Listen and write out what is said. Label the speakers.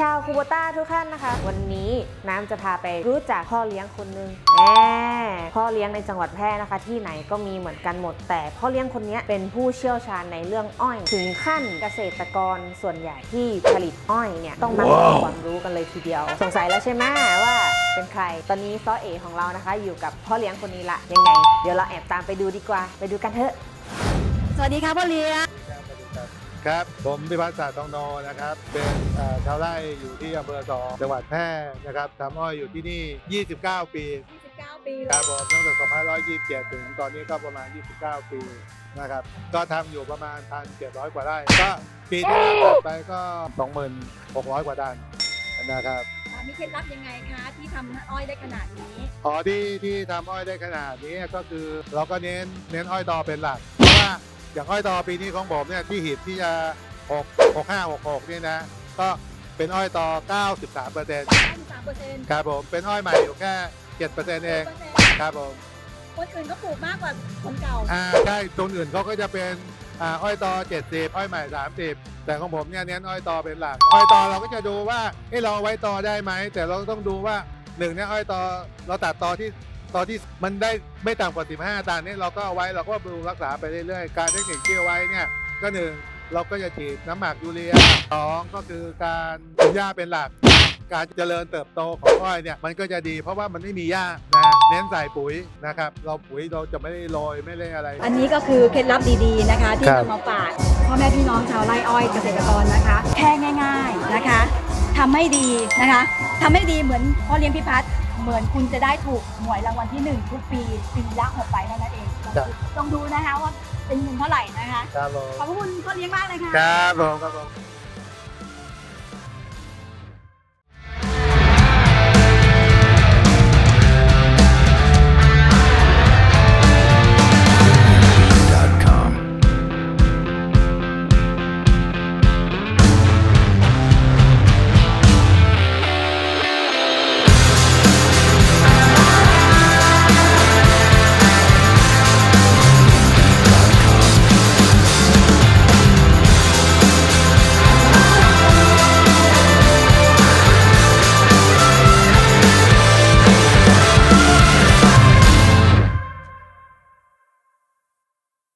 Speaker 1: ชาวคูโบต้าทุกท่านนะคะ วันนี้น้ำจะพาไปรู้จักพ่อเลี้ยงคนหนึงแหมพ่อเลี้ยงในจังหวัดแพร่นะคะ ที่ไหนก็มีเหมือนกันหมด แต่พ่อเลี้ยงคนนี้เป็นผู้เชี่ยวชาญในเรื่องอ้อย ถึงขั้นเกษตรกรส่วนใหญ่ที่ผลิตอ้อยเนี่ยต้องมาขอความรู้กันเลยทีเดียว สงสัยแล้วใช่ไหมว่าเป็นใคร ตอนนี้ซอเอของเรานะคะ อยู่กับพ่อเลี้ยงคนนี้ละยังไง เดี๋ยวเราแอบตามไปดูดีกว่า ไปดูกันเถอะ
Speaker 2: สวัสดีค่ะพ่อเลี้ยง
Speaker 3: ครับ ผมพิพัฒน์ศาสตร์ทองโนนะครับ เป็นเอ่อชาวไร่อยู่ที่อำเภอสองจังหวัดแพร่นะครับทำอ้อยอยู่ที่นี่ 29 ปี
Speaker 2: 29 ปี
Speaker 3: ครับผมตั้งแต่2527 ถึงตอนนี้ก็ประมาณ 29 ปีนะครับ ก็ทำอยู่ประมาณ 1,700 กว่าไร่ ก็ปีที่แล้วตัดไปก็ 26,000 กว่าด้านนะครับ
Speaker 2: มีเคล็ดลับยังไงคะที่ทำอ้อยได้ขนาดนี้
Speaker 3: อ๋อที่ที่ทำอ้อยได้ขนาดนี้ก็คือเราก็เน้นเน้นอ้อยดอเป็นหลักเพราะว่า อย่างอ้อยดอปีนี้ของผมเนี่ยที่หีบที่จะ6 6 5 6 6นี่นะ ก็เป็นอ้อยตอ93เปอร์เซ็นต์
Speaker 2: 93เปอร์เซ็นต์
Speaker 3: ครับผมเป็นอ้อยใหม่อยู่แค่7เปอร์เซ็นต์เองครับผม
Speaker 2: คนอื่นก็ปลูกมากกว่าคนเก่า
Speaker 3: อ่าใช่ตัวอื่นเขาก็จะเป็นอ่าอ้อยตอ70อ้อยใหม่ 30 แต่ของผมเนี่ยเน้นอ้อยตอเป็นหลัก อ้อยตอเราก็จะดูว่าเอ้เราเอาไว้ตอได้ไหมแต่เราต้องดูว่าหนึ่งเนี่ยอ้อยตอเราตัดตอที่ ตอที่มันได้ไม่ต่ำกว่า 15 ตันเนี่ยเราก็เอาไว้เราก็บำรุงรักษาไปเรื่อยๆ การเทคนิคที่เอาไว้เนี่ยก็หนึ่งเราก็จะฉีดน้ำหมักยูเรียสองก็คือการปลูกหญ้าเป็นหลัก การเจริญเติบโตของอ้อยเนี่ยมันก็จะดีเพราะว่ามันไม่มีหญ้านะเน้นใส่ปุ๋ยนะครับ เราปุ๋ยเราจะไม่ได้โรยไม่ได้อะไร
Speaker 2: อันนี้ก็คือเคล็ดลับดีๆนะคะ ที่
Speaker 3: ครับ
Speaker 2: นำมาฝากพ่อแม่พี่น้องชาวไร่อ้อยเกษตรกรนะคะ แค่ง่าย ๆนะคะทำให้ดีนะคะทำให้ดีเหมือนพ่อเลี้ยงพิพัฒน์ เหมือนคุณจะได้ถูกหวยรางวัลที่หนึ่งทุกปีปีละหกใบเท่านั้นเอง
Speaker 3: ครับ
Speaker 2: ต้องดูนะคะว่าเป็นเงินเท่าไหร่นะคะ
Speaker 3: ครับผม
Speaker 2: ขอบพระคุณพ่อเลี้ยงมากเลยค่ะ
Speaker 3: ครับผมครับผม